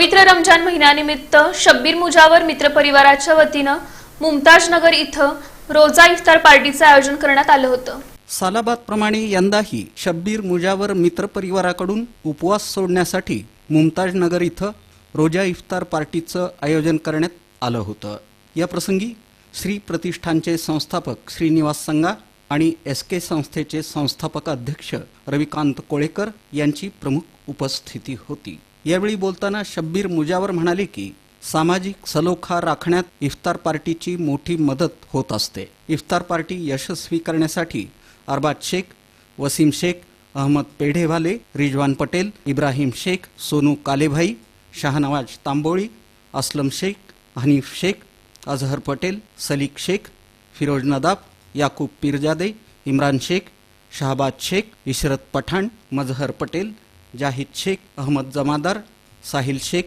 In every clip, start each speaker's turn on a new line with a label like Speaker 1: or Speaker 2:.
Speaker 1: पवित्र रमजान महिन्यानिमित्त शब्बीर मुजावर मित्रपरिवाराच्या वतीनं मुमताज नगर इथं रोजा इफ्तार पार्टीचं आयोजन करण्यात आलं होतं.
Speaker 2: सालाबादप्रमाणे यंदाही शब्बीर मुजावर मित्रपरिवाराकडून उपवास सोडण्यासाठी मुमताज नगर इथं रोजा इफ्तार पार्टीचं आयोजन करण्यात आलं होतं. या प्रसंगी श्री प्रतिष्ठानचे संस्थापक श्रीनिवास संगा आणि एस के संस्थेचे संस्थापक अध्यक्ष रविकांत कोळेकर यांची प्रमुख उपस्थिती होती. यावेळी बोलताना शब्बीर मुजावर म्हणाले की सामाजिक सलोखा राखण्यात इफ्तार पार्टीची मोठी मदत होत असते. इफ्तार पार्टी यशस्वी करण्यासाठी अरबाज शेख वसीम शेख अहमद पेढेवाले रिजवान पटेल इब्राहिम शेख सोनू कालेभाई शहानवाज तांबोळी असलम शेख हनीफ शेख अझहर पटेल सलीक शेख फिरोज नदाब याकूब पीरजादे इम्रान शेख शहाबाज शेख इशरत पठाण मजहर पटेल जाहिद शेख अहमद जमादार साहिल शेख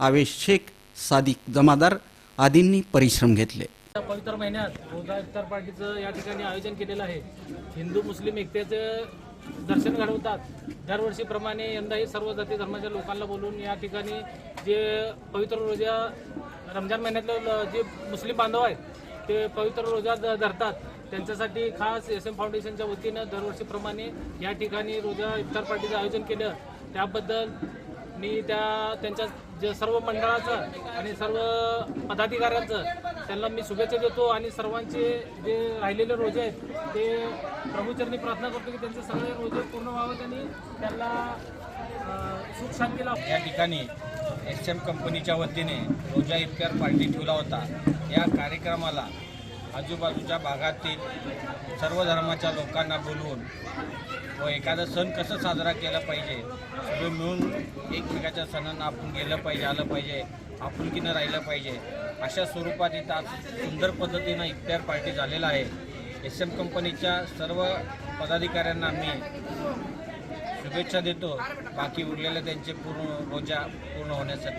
Speaker 2: आवेश शेख सादिक जमादार आदींनी परिश्रम घेतले.
Speaker 3: पवित्र महिन्यात रोजा इफ्तार पार्टीचं या ठिकाणी आयोजन केलेलं आहे. हिंदू मुस्लिम एकतेचं दर्शन घडवतात. दरवर्षीप्रमाणे यंदाही सर्व जाती धर्माच्या लोकांना बोलून या ठिकाणी जे पवित्र रोजा रमजान महिन्यातलं ल- जे मुस्लिम बांधव आहेत ते पवित्र रोजा धरतात. त्यांच्यासाठी खास एस एम फाउंडेशनच्या वतीनं दरवर्षीप्रमाणे या ठिकाणी रोजा इफ्तार पार्टीचं आयोजन केलं. त्याबद्दल मी त्या त्यांच्या जे सर्व मंडळाचं आणि सर्व पदाधिकाऱ्यांचं त्यांना मी शुभेच्छा देतो आणि सर्वांचे जे राहिलेले रोजे आहेत ते प्रभूचरणी प्रार्थना करतो की त्यांचे सगळे रोजे पूर्ण व्हावेत आणि त्यांना सुख शांती लाभ.
Speaker 4: या ठिकाणी एस एम कंपनीच्या वतीने रोजा इफ्तार पार्टी ठेवला होता. या कार्यक्रमाला आजूबाजूच्या भागातील सर्व धर्माच्या लोकांना बोलवून व एखादा सण कसं साजरा केला पाहिजे सगळं मिळून एकमेकाच्या सणांना आपण गेलं पाहिजे आलं पाहिजे आपुलकीनं राहिलं पाहिजे अशा स्वरूपात इथं आज सुंदर पद्धतीनं इफ्तार पार्टी झालेला आहे. एस एम कंपनीच्या सर्व पदाधिकाऱ्यांना मी शुभेच्छा देतो. बाकी उरलेल्या त्यांचे पूर्ण रोजा पूर्ण होण्यासाठी.